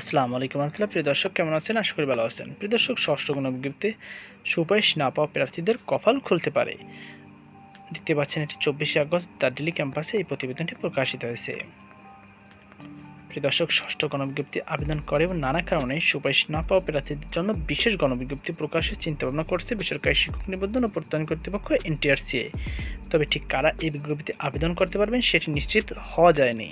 আসসালামু আলাইকুম রহমতুল্লাহ। প্রিয় দর্শক, কেমন আছেন? আশা করি ভালো আছেন। প্রিয় দর্শক, ষষ্ঠ কোনো বিজ্ঞপ্তি সুপারিশ না পাওয়া প্রার্থীদের কপাল খুলতে পারে। দেখতে পাচ্ছেন, এটি চব্বিশে আগস্ট, দার্জিলিং ক্যাম্পাসে এই প্রতিবেদনটি প্রকাশিত হয়েছে। প্রিয় দর্শক, ষষ্ঠ গণবিজ্ঞপ্তি আবেদন করে এবং নানা কারণে সুপারিশ না পাওয়া প্রার্থীদের জন্য বিশেষ গণবিজ্ঞপ্তি প্রকাশের চিন্তাভাবনা করছে বেসরকারি শিক্ষক নিবন্ধন ও প্রত্যয়ন কর্তৃপক্ষ এনটিআরসিএ। তবে ঠিক কারা এই বিজ্ঞপ্তি আবেদন করতে পারবেন, সেটি নিশ্চিত হওয়া যায়নি।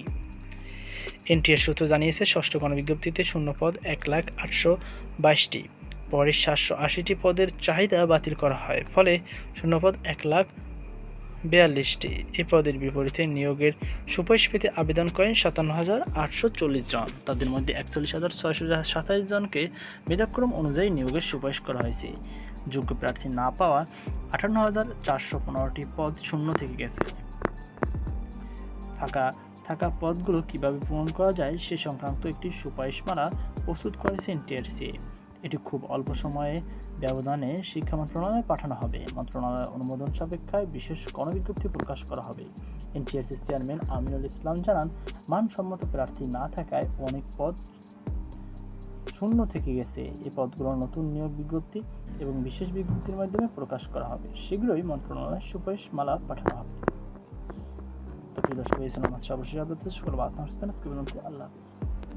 এনটিআর সূত্র জানিয়েছে, ষষ্ঠ গণবিজ্ঞপ্তিতে শূন্যপদ এক লাখ আটশো বাইশটি, পরে সাতশো আশিটি পদের চাহিদা বাতিল করা হয়। ফলে শূন্যপদ এক লাখ বিয়াল্লিশটি। এই পদের বিপরীতে নিয়োগের সুপারিশ পেতে আবেদন করেন সাতান্ন হাজার আটশো চল্লিশ জন। তাদের মধ্যে একচল্লিশ হাজার ছয়শো সাতাশ জনকে মেধাক্রম অনুযায়ী নিয়োগের সুপারিশ করা হয়েছে। যোগ্য প্রার্থী না পাওয়া আটান্ন হাজার চারশো পনেরোটি পদ শূন্য থেকে গেছে। ফাঁকা থাকা পদগুলো কীভাবে পূরণ করা যায় সে সংক্রান্ত একটি সুপারিশমালা প্রস্তুত করেছে এনটিআরসি এটি খুব অল্প সময়ে ব্যবধানে শিক্ষা মন্ত্রণালয়ে পাঠানো হবে। মন্ত্রণালয়ের অনুমোদন সাপেক্ষায় বিশেষ গণবিজ্ঞপ্তি প্রকাশ করা হবে। এনটিআরসি চেয়ারম্যান আমিনুল ইসলাম জানান, মানসম্মত প্রার্থী না থাকায় অনেক পদ শূন্য থেকে গেছে। এ পদগুলোর নতুন নিয়োগ বিজ্ঞপ্তি এবং বিশেষ বিজ্ঞপ্তির মাধ্যমে প্রকাশ করা হবে। শীঘ্রই মন্ত্রণালয়ে সুপারিশমালা পাঠানো হবে। দর্শক এই ছিল আমার সর্বশেষ আপডেট সকল বার্তা আজকে আল্লাহ